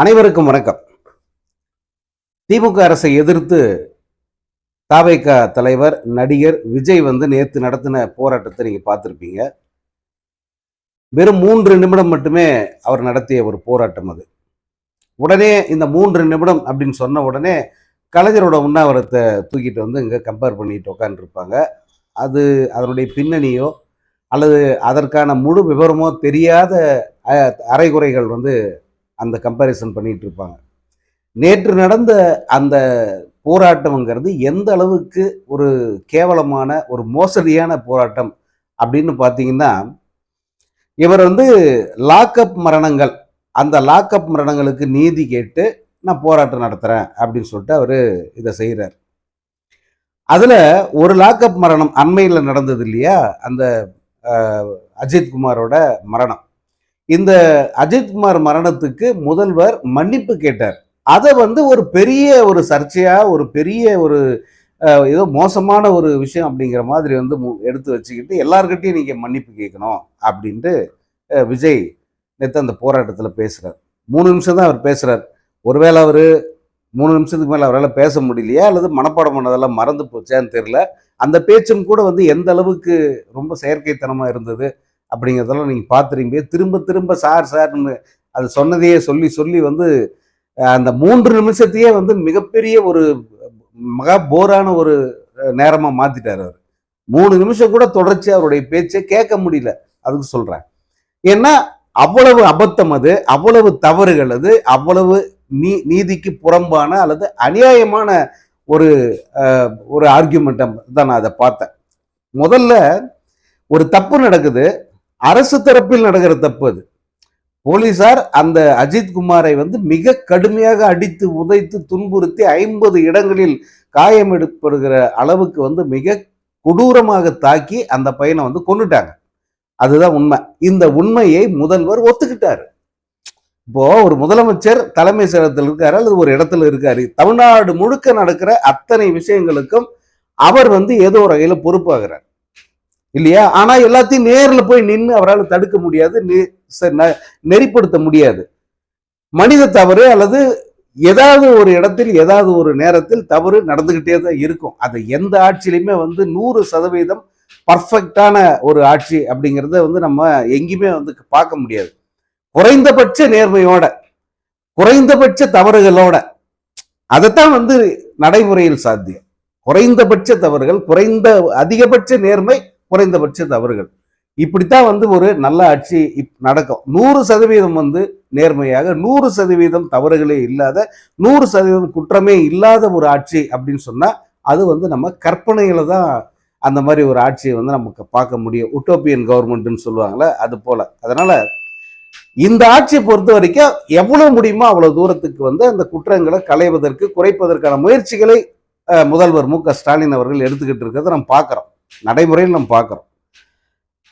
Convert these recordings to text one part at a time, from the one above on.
அனைவருக்கும் வணக்கம். திமுக அரசை எதிர்த்து தாவைக்க தலைவர் நடிகர் விஜய் வந்து நேற்று நடத்தின போராட்டத்தை நீங்க பார்த்துருப்பீங்க. வெறும் மூன்று நிமிடம் மட்டுமே அவர் நடத்திய ஒரு போராட்டம் அது. உடனே இந்த மூன்று நிமிடம் அப்படின்னு சொன்ன உடனே கலைஞரோட உண்ணாவிரத்தை தூக்கிட்டு வந்து இங்கே கம்பேர் பண்ணிட்டு உட்காந்துருப்பாங்க அது அதனுடைய பின்னணியோ அல்லது அதற்கான முழு விவரமோ தெரியாத அரைகுறைகள் வந்து அந்த கம்பேரிசன் பண்ணிட்டு இருப்பாங்க நேற்று நடந்த அந்த போராட்டம்ங்கிறது எந்த அளவுக்கு ஒரு கேவலமான ஒரு மோசடியான போராட்டம் அப்படின்னு பார்த்தீங்கன்னா இவர் வந்து லாக்அப் மரணங்கள் அந்த லாக்அப் மரணங்களுக்கு நீதி கேட்டு நான் போராட்டம் நடத்துகிறேன் அப்படின்னு சொல்லிட்டு அவர் இதை செய்கிறார் அதில் ஒரு லாக்அப் மரணம் அண்மையில் நடந்தது இல்லையா? அந்த அஜித் குமாரோட மரணம். இந்த அஜித்குமார் மரணத்துக்கு முதல்வர் மன்னிப்பு கேட்டார். அதை வந்து ஒரு பெரிய ஒரு சர்ச்சையாக ஒரு பெரிய ஒரு ஏதோ மோசமான ஒரு விஷயம் அப்படிங்கிற மாதிரி வந்து மு- எடுத்து வச்சுக்கிட்டு எல்லார்கிட்டையும் நீங்கள் மன்னிப்பு கேட்கணும் அப்படின்ட்டு விஜய் நேற்று அந்த போராட்டத்தில் பேசுகிறார் மூணு நிமிஷம் தான் அவர் பேசுகிறார் ஒருவேளை அவர் மூணு நிமிஷத்துக்கு மேலே அவரால் பேச முடியலையா அல்லது மனப்பாடம் பண்ணதெல்லாம் மறந்து போச்சான்னு தெரியல. அந்த பேச்சும் கூட வந்து எந்த அளவுக்கு ரொம்ப செயற்கைத்தனமாக இருந்தது. அப்படிங்கிறதெல்லாம் நீங்கள் பார்த்துறீங்க திரும்ப திரும்ப சார் சார்னு அது சொன்னதையே சொல்லி சொல்லி வந்து அந்த மூன்று நிமிஷத்தையே வந்து மிகப்பெரிய ஒரு மகா போரான ஒரு நேரமாக மாற்றிட்டார் அவர். மூணு நிமிஷம் கூட தொடர்ச்சி அவருடைய பேச்சை கேட்க முடியல. அதுக்கு சொல்கிறேன் ஏன்னா அவ்வளவு அபத்தம் அது அவ்வளவு தவறுகள் அது அவ்வளவு நீ நீதிக்கு புறம்பான அல்லது அநியாயமான ஒரு ஒரு ஆர்கியூமெண்ட்டை தான் நான் அதை பார்த்தேன். முதல்ல ஒரு தப்பு நடக்குது. அரசு தரப்பில் நடக்கிற தப்பு அது. போலீசார் அந்த அஜித் குமாரை வந்து மிக கடுமையாக அடித்து உதைத்து துன்புறுத்தி ஐம்பது இடங்களில் காயம் எடுப்படுகிற அளவுக்கு வந்து மிக கொடூரமாக தாக்கி அந்த பையனை வந்து கொண்டுட்டாங்க அதுதான் உண்மை. இந்த உண்மையை முதல்வர் ஒத்துக்கிட்டாரு. இப்போ ஒரு முதலமைச்சர் தலைமை செயலகத்தில் இருக்காரு அல்லது ஒரு இடத்துல இருக்காரு. தமிழ்நாடு முழுக்க நடக்கிற அத்தனை விஷயங்களுக்கும் அவர் வந்து ஏதோ ஒரு வகையில் பொறுப்பாகிறார். இல்லையா? ஆனா எல்லாத்தையும் நேர்ல போய் நின்று அவரால் தடுக்க முடியாது நெறிப்படுத்த முடியாது. மனித தவறு அல்லது ஏதாவது ஒரு இடத்தில் ஏதாவது ஒரு நேரத்தில் தவறு நடந்துகிட்டே தான் இருக்கும். அது எந்த ஆட்சியிலையுமே வந்து நூறு சதவீதம் பர்ஃபெக்டான ஒரு ஆட்சி அப்படிங்கிறத வந்து நம்ம எங்கேயுமே வந்து பார்க்க முடியாது. குறைந்தபட்ச நேர்மையோட குறைந்தபட்ச தவறுகளோட அதைத்தான் வந்து நடைமுறையில் சாத்தியம். குறைந்தபட்ச தவறுகள் குறைந்த அதிகபட்ச நேர்மை குறைந்தபட்ச தவறுகள் இப்படித்தான் வந்து ஒரு நல்ல ஆட்சி இப் நடக்கும். நூறு சதவீதம் வந்து நேர்மையாக நூறு சதவீதம் தவறுகளே இல்லாத நூறு சதவீதம் குற்றமே இல்லாத ஒரு ஆட்சி அப்படின்னு சொன்னால் அது வந்து நம்ம கற்பனையில தான் அந்த மாதிரி ஒரு ஆட்சியை வந்து நமக்கு பார்க்க முடியும். உட்டோப்பியன் கவர்மெண்ட்னு சொல்லுவாங்களே அது போல். அதனால் இந்த ஆட்சியை பொறுத்த வரைக்கும் எவ்வளோ முடியுமோ அவ்வளோ தூரத்துக்கு வந்து அந்த குற்றங்களை களைவதற்கு குறைப்பதற்கான முயற்சிகளை முதல்வர் மு க ஸ்டாலின் அவர்கள் எடுத்துக்கிட்டு இருக்கிறத நம்ம பார்க்குறோம். நடைமுறையில் நம்ம பார்க்குறோம்.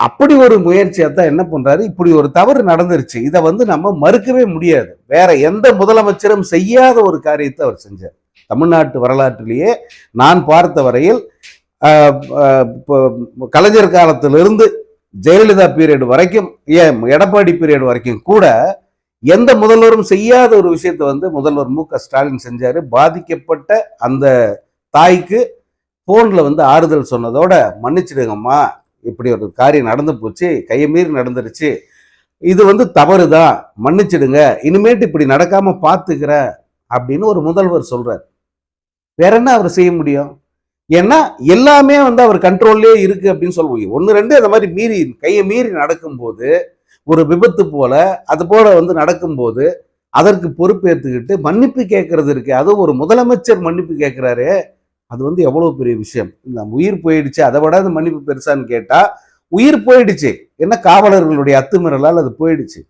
அப்படி ஒரு முயற்சியை தான் என்ன பண்றாரு? இப்படி ஒரு தவறு நடந்துருச்சு. இதை வந்து நம்ம மறுக்கவே முடியாது. வேற எந்த முதலமைச்சரும் செய்யாத ஒரு காரியத்தை அவர் செஞ்சார். தமிழ்நாட்டு வரலாற்றிலேயே நான் பார்த்த வரையில் ஆஹ், கலைஞர் காலத்திலிருந்து ஜெயலலிதா பீரியட் வரைக்கும் ஏன் எடப்பாடி பீரியட் வரைக்கும் கூட எந்த முதல்வரும் செய்யாத ஒரு விஷயத்தை வந்து முதல்வர் மு க ஸ்டாலின் செஞ்சாரு. பாதிக்கப்பட்ட அந்த தாய்க்கு ஃபோனில் வந்து ஆறுதல் சொன்னதோட மன்னிச்சிடுங்கம்மா. இப்படி ஒரு காரியம் நடந்து போச்சு கையை மீறி நடந்துருச்சு. இது வந்து தவறு தான் மன்னிச்சிடுங்க. இனிமேட்டு இப்படி நடக்காமல் பார்த்துக்கிறேன் அப்படின்னு ஒரு முதல்வர் சொல்கிறார் வேற என்ன அவர் செய்ய முடியும்? ஏன்னா எல்லாமே வந்து அவர் கண்ட்ரோல்லே இருக்கு அப்படின்னு சொல்லுவோம் ஒன்று ரெண்டு அந்த மாதிரி மீறி கையை மீறி நடக்கும்போது ஒரு விபத்து போல அது போல வந்து நடக்கும்போது அதற்கு பொறுப்பேற்றுக்கிட்டு மன்னிப்பு கேட்கறது இருக்கு அதுவும் ஒரு முதலமைச்சர் மன்னிப்பு கேட்குறாரு அது வந்து எவ்வளவு பெரிய விஷயம்? இந்த உயிர் போயிடுச்சு. அதை விட அது மன்னிப்பு பெருசான்னு கேட்டா உயிர் போயிடுச்சு. என்ன காவலர்களுடைய அத்துமீறலால் அது போயிடுச்சு?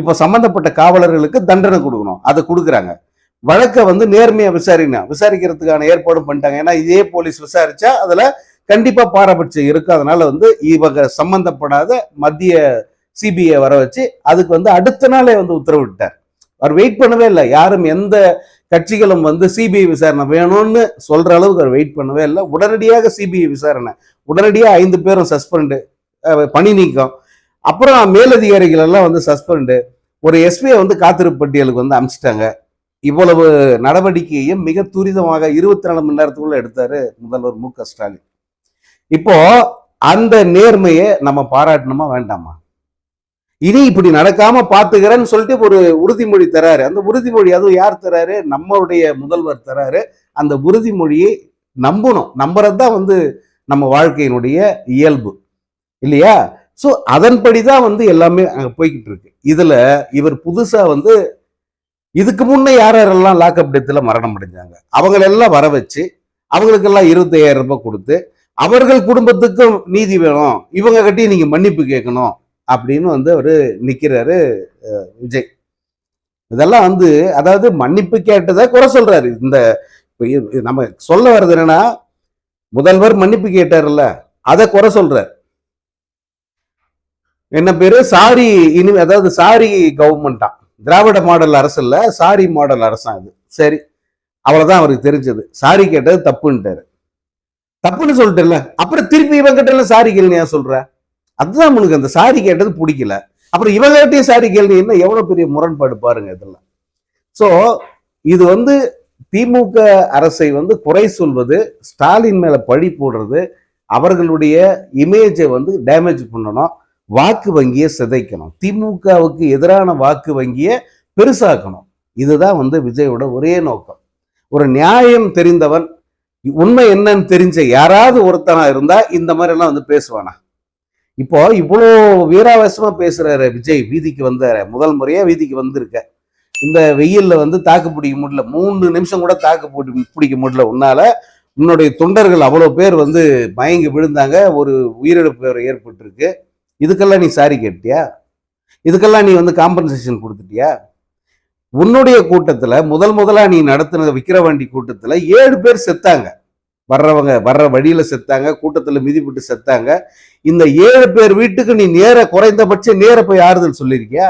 இப்போ சம்பந்தப்பட்ட காவலர்களுக்கு தண்டனை கொடுக்கணும். அதை கொடுக்குறாங்க. வழக்கை வந்து நேர்மையா விசாரிக்கணும். விசாரிக்கிறதுக்கான ஏற்பாடும் பண்ணிட்டாங்க. ஏன்னா இதே போலீஸ் விசாரிச்சா அதுல கண்டிப்பா பாரபட்சம் இருக்கும். அதனால வந்து இவங்க சம்பந்தப்படாத மத்திய சிபிஐ வர வச்சு அதுக்கு வந்து அடுத்த நாளே வந்து உத்தரவிட்டார். அவர் வெயிட் பண்ணவே இல்லை. யாரும் எந்த கட்சிகளும் வந்து சிபிஐ விசாரணை வேணும்னு சொல்ற அளவுக்கு அவர் வெயிட் பண்ணவே இல்லை. உடனடியாக சிபிஐ விசாரணை. உடனடியாக ஐந்து பேரும் சஸ்பெண்டு பணி நீக்கம். அப்புறம் மேலதிகாரிகள் எல்லாம் வந்து சஸ்பெண்டு ஒரு எஸ்பியை வந்து காத்திருப்பு பட்டியலுக்கு வந்து அமிச்சிட்டாங்க. இவ்வளவு நடவடிக்கையும் மிக துரிதமாக இருபத்தி நாலு மணி நேரத்துக்குள்ள எடுத்தாரு முதல்வர் மு க ஸ்டாலின். இப்போ அந்த நேர்மையை நம்ம பாராட்டணுமா வேண்டாமா? இனி இப்படி நடக்காம பாத்துக்கிறேன்னு சொல்லிட்டு ஒரு உறுதிமொழி தராரு. அந்த உறுதிமொழி அதுவும் யார் தராரு? நம்மளுடைய முதல்வர் தராரு. அந்த உறுதிமொழியை நம்பணும். நம்புறது தான் வந்து நம்ம வாழ்க்கையினுடைய இயல்பு. இல்லையா? ஸோ அதன்படி தான் வந்து எல்லாமே அங்கே போய்கிட்டு இருக்கு. இதுல இவர் புதுசா வந்து இதுக்கு முன்னே யார் யாரெல்லாம் லாக்அப் டெத்தில் மரணம் அடைஞ்சாங்க? அவங்களெல்லாம் வர வச்சு அவங்களுக்கெல்லாம் இருபத்தையாயிரம் ரூபாய் கொடுத்து அவர்கள் குடும்பத்துக்கும் நீதி வேணும். இவங்க கட்டி நீங்க மன்னிப்பு கேட்கணும். அப்படின்னு வந்து அவரு நிக்கிறாரு விஜய். இதெல்லாம் வந்து அதாவது மன்னிப்பு கேட்டதை குறை சொல்றாரு. இந்த நம்ம சொல்ல வர்றது என்னன்னா முதல்வர் மன்னிப்பு கேட்டார்ல அதை குறை சொல்றார். என்ன பேரு? சாரி இனி அதாவது சாரி கவர்மெண்டா திராவிட மாடல் அரசு இல்ல சாரி மாடல் அரசா இது. சரி அவ்வளவுதான் அவருக்கு தெரிஞ்சது. சாரி கேட்டது தப்புன்ட்டாரு. தப்புன்னு சொல்லிட்டுல அப்புறம் திருப்பி இவன் கிட்ட சாரி கேள்வி ஏன் சொல்ற? அதுதான் உனக்கு அந்த சாரி கேட்டது பிடிக்கல. அப்புறம் இவங்ககிட்டயும் சாரி கேள்வி என்ன எவ்வளோ பெரிய முரண்பாடு பாருங்க இதெல்லாம். ஸோ இது வந்து திமுக அரசை வந்து குறை சொல்வது ஸ்டாலின் மேல பழி போடுறது அவர்களுடைய இமேஜை வந்து டேமேஜ் பண்ணணும் வாக்கு வங்கியை சிதைக்கணும். திமுகவுக்கு எதிரான வாக்கு வங்கியை பெருசாக்கணும். இதுதான் வந்து விஜயோட ஒரே நோக்கம். ஒரு நியாயம் தெரிந்தவன் உண்மை என்னன்னு தெரிஞ்ச யாராவது ஒருத்தனா இருந்தா இந்த மாதிரி எல்லாம் வந்து பேசுவானா? இப்போ இவ்வளோ வீராவேசமாக பேசுறாரு விஜய் வீதிக்கு வந்தார். முதல் முறையா வீதிக்கு வந்திருக்க. இந்த வெயில்ல வந்து தாக்கு பிடிக்க முடியல. மூணு நிமிஷம் கூட தாக்கு பிடி பிடிக்க முடியல. உன்னால உன்னுடைய தொண்டர்கள் அவ்வளோ பேர் வந்து மயங்கி விழுந்தாங்க. ஒரு உயிரிழப்பு ஏற்பட்டிருக்கு. இதுக்கெல்லாம் நீ சாரி கேட்டியா? இதுக்கெல்லாம் நீ வந்து காம்பன்சேஷன் கொடுத்துட்டியா? உன்னுடைய கூட்டத்துல முதல் முதலா நீ நடத்தின விக்கிரவாண்டி கூட்டத்துல ஏழு பேர் செத்தாங்க. வர்றவங்க வர்ற வழியில செத்தாங்க. கூட்டத்தில் மிதிப்பட்டு செத்தாங்க. இந்த ஏழு பேர் வீட்டுக்கு நீ நேர குறைந்தபட்சம் நேர போய் ஆறுதல் சொல்லியிருக்கியா?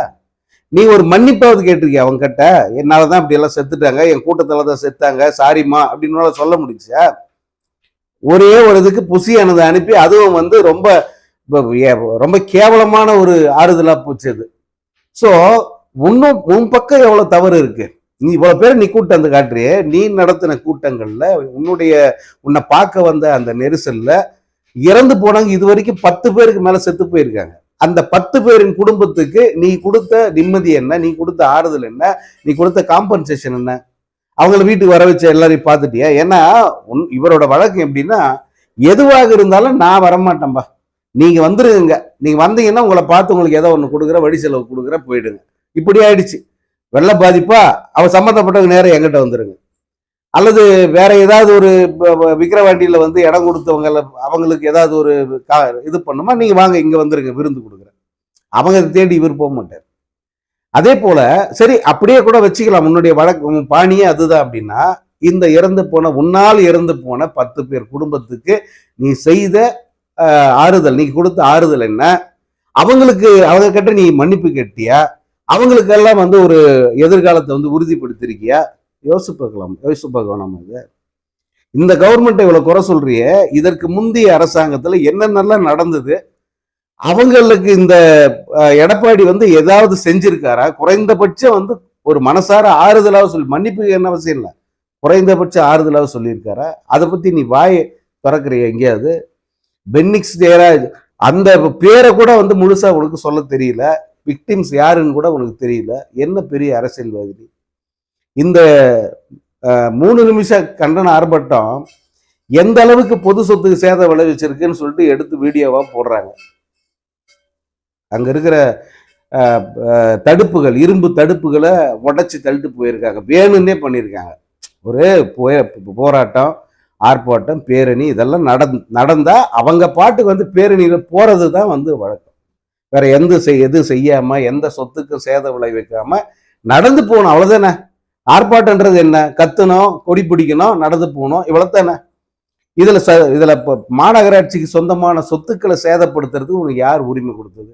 நீ ஒரு மன்னிப்பாவது கேட்டிருக்கியா அவங்க கிட்ட என்னாலதான் இப்படி எல்லாம் செத்துட்டாங்க என் கூட்டத்தில் தான் செத்தாங்க சாரிம்மா அப்படின்னு சொல்ல முடிஞ்சா ஒரே ஒரு இதுக்கு புசியானதை அனுப்பி அதுவும் வந்து ரொம்ப ரொம்ப கேவலமான ஒரு ஆறுதலாக போச்சு அது. ஸோ உன்னும் உன் பக்கம் எவ்வளோ தவறு இருக்கு? நீ இவ்வளோ பேர் நீ கூட்டம் வந்து காட்டுறியே நீ நடத்தின கூட்டங்களில் உன்னுடைய உன்னை பார்க்க வந்த அந்த நெரிசலில் இறந்து போனவங்க இது வரைக்கும் பத்து பேருக்கு மேல செத்து போயிருக்காங்க. அந்த பத்து பேரின் குடும்பத்துக்கு நீ கொடுத்த நிம்மதி என்ன? நீ கொடுத்த ஆறுதல் என்ன? நீ கொடுத்த காம்பன்சேஷன் என்ன? அவங்கள வீட்டுக்கு வர வச்ச எல்லாரையும் பார்த்துட்டியா? ஏன்னா உன் இவரோட வழக்கு எப்படின்னா எதுவாக இருந்தாலும் நான் வரமாட்டேன்பா. நீங்க வந்துருங்க. நீங்க வந்தீங்கன்னா உங்களை பார்த்து உங்களுக்கு ஏதோ ஒன்று கொடுக்குற வழி செலவு கொடுக்குற போயிடுங்க. இப்படி ஆயிடுச்சு. வெள்ள பாதிப்பா அவ சம்மந்தப்பட்டவங்க நேரம் எங்கிட்ட வந்துருங்க. அல்லது வேற ஏதாவது ஒரு விக்கிரவாண்டியில் வந்து இடம் கொடுத்தவங்க அவங்களுக்கு ஏதாவது ஒரு கா- இது பண்ணுமா? நீங்கள் வாங்க இங்கே வந்துருங்க விருந்து கொடுக்குறேன். அவங்க அதை தேடி இவர் போக மாட்டார். அதே போல் சரி அப்படியே கூட வச்சுக்கலாம். உன்னுடைய வழக்கு பாணியே அதுதான் அப்படின்னா இந்த இறந்து போன உன்னால் இறந்து போன பத்து பேர் குடும்பத்துக்கு நீ செய்த ஆறுதல் நீ கொடுத்த ஆறுதல் என்ன? அவங்களுக்கு அவங்க கிட்ட நீ மன்னிப்பு கேட்டியா? அவங்களுக்கெல்லாம் வந்து ஒரு எதிர்காலத்தை வந்து உறுதிப்படுத்திருக்கியா? யோசிச்சு பார்க்கலாம் யோசிச்சு பார்க்கலாம் நம்ம இதை இந்த கவர்மெண்ட்டை இவ்வளோ குறை சொல்றியே இதற்கு முந்தைய அரசாங்கத்தில் என்னென்னலாம் நடந்தது? அவங்களுக்கு இந்த எடப்பாடி வந்து ஏதாவது செஞ்சிருக்காரா? குறைந்தபட்சம் வந்து ஒரு மனசார ஆறுதலாக சொல்லி மன்னிப்பு என்ன அவசியம் இல்லை. குறைந்தபட்ச ஆறுதலாக சொல்லியிருக்காரா? அதை பற்றி நீ வாய் திறக்கிறிய எங்கேயாவது? பென்னிக்ஸ் ஜெயராஜ் அந்த பேரை கூட வந்து முழுசாக உனக்கு சொல்ல தெரியல. விக்டிம்ஸ் யாருன்னு கூட உனக்கு தெரியல. என்ன பெரிய அரசியல்வாதி இந்த மூணு நிமிஷ கண்டன ஆர்ப்பாட்டம் எந்த அளவுக்கு பொது சொத்துக்கு சேதம் விளைவிச்சிருக்குன்னு சொல்லிட்டு எடுத்து வீடியோவாக போடுறாங்க. அங்கே இருக்கிற தடுப்புகள் இரும்பு தடுப்புகளை உடச்சி தள்ளிட்டு போயிருக்காங்க. வேணும்னே பண்ணியிருக்காங்க. ஒரு போய- போராட்டம் ஆர்ப்பாட்டம் பேரணி இதெல்லாம் நடந் நடந்தா அவங்க பாட்டுக்கு வந்து பேரணியில் போறது தான் வந்து வழக்கம். வேற எந்த செய் எது செய்யாம எந்த சொத்துக்கும் சேதம் விளைவிக்காம நடந்து போகணும். அவ்வளோதானே ஆர்ப்பாட்டன்றது என்ன? கத்தணும் கொடி பிடிக்கணும் நடந்து போகணும். இவ்வளவுதானே இதில் ச இதில் இப்போ மாநகராட்சிக்கு சொந்தமான சொத்துக்களை சேதப்படுத்துறதுக்கு உனக்கு யார் உரிமை கொடுத்தது?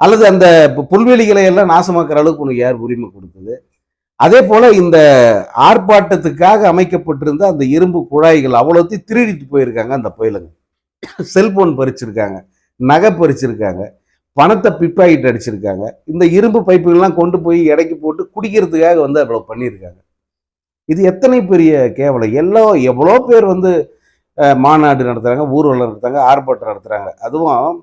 அல்லது அந்த புல்வெளிகளை எல்லாம் நாசமாக்குற அளவுக்கு உனக்கு யார் உரிமை கொடுத்தது? அதே போல் இந்த ஆர்ப்பாட்டத்துக்காக அமைக்கப்பட்டிருந்த அந்த இரும்பு குழாய்கள் அவ்வளோத்தையும் திருடிட்டு போயிருக்காங்க அந்த புயலுங்க. செல்போன் பறிச்சிருக்காங்க நகை பறிச்சிருக்காங்க. பணத்தை பிப்பாயிட்டு அடிச்சிருக்காங்க. இந்த இரும்பு பைப்புகள்லாம் கொண்டு போய் இடைக்கு போட்டு குடிக்கிறதுக்காக வந்து அவ்வளோ பண்ணியிருக்காங்க. இது எத்தனை பெரிய கேவலம். எல்லோ எவ்வளோ பேர் வந்து மாநாடு நடத்துகிறாங்க ஊர்வலம் நடத்துகிறாங்க ஆர்ப்பாட்டம் நடத்துகிறாங்க அதுவும்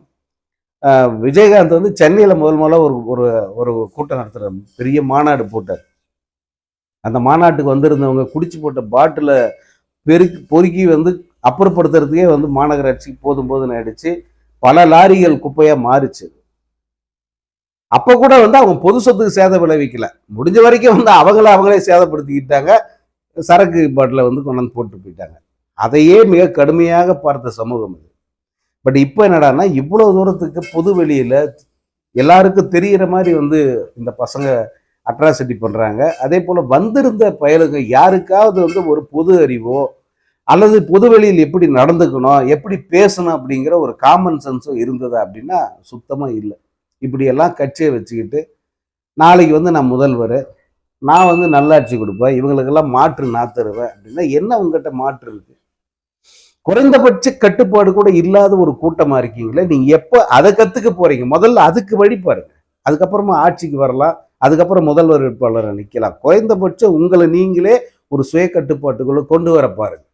விஜயகாந்த் வந்து சென்னையில் முதல் முதல்ல ஒரு ஒரு ஒரு கூட்டம் நடத்துகிறார் பெரிய மாநாடு போட்டார். அந்த மாநாட்டுக்கு வந்திருந்தவங்க குடிச்சு போட்ட பாட்டிலை பெருக்கி பொறுக்கி வந்து அப்புறப்படுத்துறதுக்கே வந்து மாநகராட்சி போதும் போதுன்னு ஆயிடுச்சு. பல லாரிகள் குப்பையாக மாறிச்சு. அப்போ கூட வந்து அவங்க பொது சொத்துக்கு சேதம் விளைவிக்கல. முடிஞ்ச வரைக்கும் வந்து அவங்கள அவங்களே சேதப்படுத்திக்கிட்டாங்க. சரக்கு பாட்டில் வந்து கொண்டாந்து போட்டு போயிட்டாங்க. அதையே மிக கடுமையாக பார்த்த சமூகம் இது பட் இப்போ என்னடான்னா இவ்வளோ தூரத்துக்கு பொது வெளியில் எல்லாருக்கும் தெரிகிற மாதிரி வந்து இந்த பசங்க அட்ராசிட்டி பண்ணுறாங்க அதே போல் வந்திருந்த பயலுங்க யாருக்காவது வந்து ஒரு பொது அறிவோ அல்லது பொதுவெளியில் எப்படி நடந்துக்கணும் எப்படி பேசணும் அப்படிங்கிற ஒரு காமன் சென்ஸோ இருந்ததா அப்படின்னா சுத்தமாக இல்லை. இப்படியெல்லாம் கட்சியை வச்சுக்கிட்டு நாளைக்கு வந்து நான் முதல்வர் நான் வந்து நல்லாட்சி கொடுப்பேன் இவங்களுக்கெல்லாம் மாற்று நான் தருவேன் அப்படின்னா என்ன உங்ககிட்ட மாற்று இருக்கு? குறைந்தபட்ச கட்டுப்பாடு கூட இல்லாத ஒரு கூட்டமா இருக்கீங்களே நீங்க எப்போ அதை கத்துக்க போறீங்க? முதல்ல அதுக்கு வழி பாருங்க. அதுக்கப்புறமா ஆட்சிக்கு வரலாம் அதுக்கப்புறம் முதல்வர் வேட்பாளரை நிற்கலாம் குறைந்தபட்சம் உங்களை நீங்களே ஒரு சுய கட்டுப்பாட்டுக்குள்ள கொண்டு வர பாருங்க.